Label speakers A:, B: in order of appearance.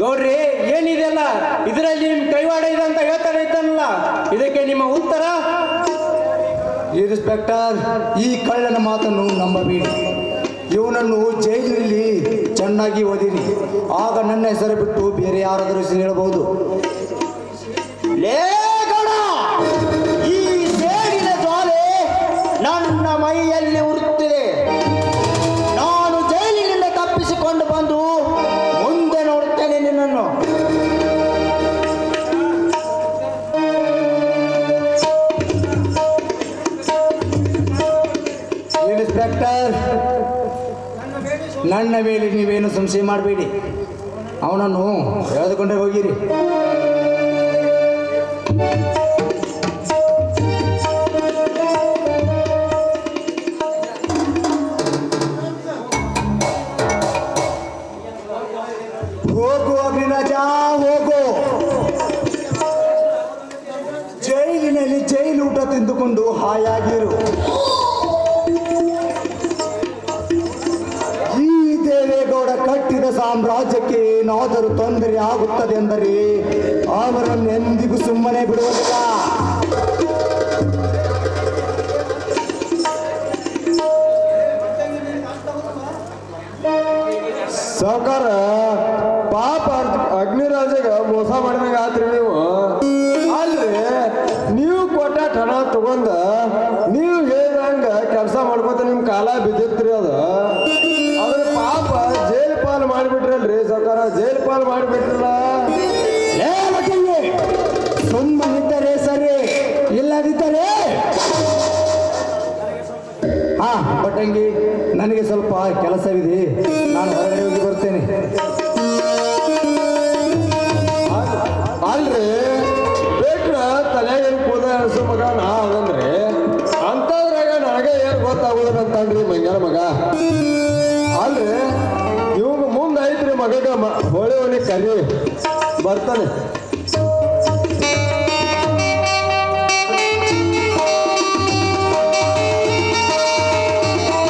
A: ಗೌರಿ ಏನಿದೆಯಲ್ಲ ಇದರಲ್ಲಿ ನಿಮ್ ಕೈವಾಡ ಇದೆ ಅಂತ ಹೇಳ್ತಾರೆ ಇದ್ದಾನಲ್ಲ? ಇದಕ್ಕೆ ನಿಮ್ಮ ಉತ್ತರ?
B: ಇನ್ಸ್ಪೆಕ್ಟರ್ ಈ ಕಳ್ಳನ ಮಾತನ್ನು ನಂಬಬೇಡಿ. ಇವನನ್ನು ಜೈಲಿನಲ್ಲಿ ಚೆನ್ನಾಗಿ ಓದಿರಿ. ಆಗ ನನ್ನ ಹೆಸರು ಬಿಟ್ಟು ಬೇರೆ ಯಾರಾದರೂ ಹೆಸರು ಹೇಳಬಹುದು?
C: ಈ ಸೇರಿನ ಜ್ವಾಲೆ ನನ್ನ ಮೈಯಲ್ಲಿ ಉರ್ತ
B: ಇನ್ಸ್ಪೆಕ್ಟರ್ ನನ್ನ ಮೇಲೆ ನೀವೇನು ಸಂಶಯ ಮಾಡಬೇಡಿ. ಅವನನ್ನು ಎಳೆದುಕೊಂಡೇ ಹೋಗಿರಿ. ಹೋಗು ಹೋಗು. ಜೈಲಿನಲ್ಲಿ ಜೈಲು ಊಟ ತಿಂದುಕೊಂಡು ಹಾಯಾಗಿರು. ಕಟ್ಟಿದ ಸಾಮ್ರಾಜ್ಯಕ್ಕೆ ಏನಾದರೂ ತೊಂದರೆ ಆಗುತ್ತದೆ ಎಂದರೆ ಅವರನ್ನು ಎಂದಿಗೂ ಸುಮ್ಮನೆ ಬಿಡುವುದಿಲ್ಲ.
D: ಸಹಕಾರ ಪಾಪ ಅಗ್ನಿರಾಜಗ ಮೋಸ ಮಾಡಿದಂಗ ಆತ್ರಿ ನೀವು. ಅಲ್ರಿ ನೀವು ಕೊಟ್ಟ ಹಣ ತಗೊಂಡ, ನೀವು ಹೇಳ್ದಂಗ ಕೆಲಸ ಮಾಡ್ಕೊತ ನಿಮ್ ಕಾಲ ಬಿದ್ದಿತ್ರಿ ಅದು. ಜೈಲ್ ಪಾಲ್
B: ವಕೀಲೆ, ಸುಮ್ಮನಿದ್ದರೆ ಸರಿ ಇಲ್ಲದಿದ್ದರೆ? ಹಾ ಪಟ್ಟಂಗಿ ನನಗೆ ಸ್ವಲ್ಪ ಕೆಲಸವಿದೆ. ನಾನು ಹೊರಗಡೆ ಹೋಗಿ ಬರ್ತೇನೆ.
D: ಅಲ್ರಿ ಬೇಕ್ರ ತಲೆಗೆ ಕೂದ ಅನ್ಸೋ ಮಗ? ನಾ ಅದಂದ್ರೆ ಅಂತದ್ರಾಗ ನನಗೆ ಏನು ಗೊತ್ತಾಗೋದಿಲ್ಲ ಅಂತಂದ್ರಿ ಮಂಗ್ಯಾನ ಮಗ. ಅಲ್ರಿ બગડો મળ્યો અને કર્યો. વર્તન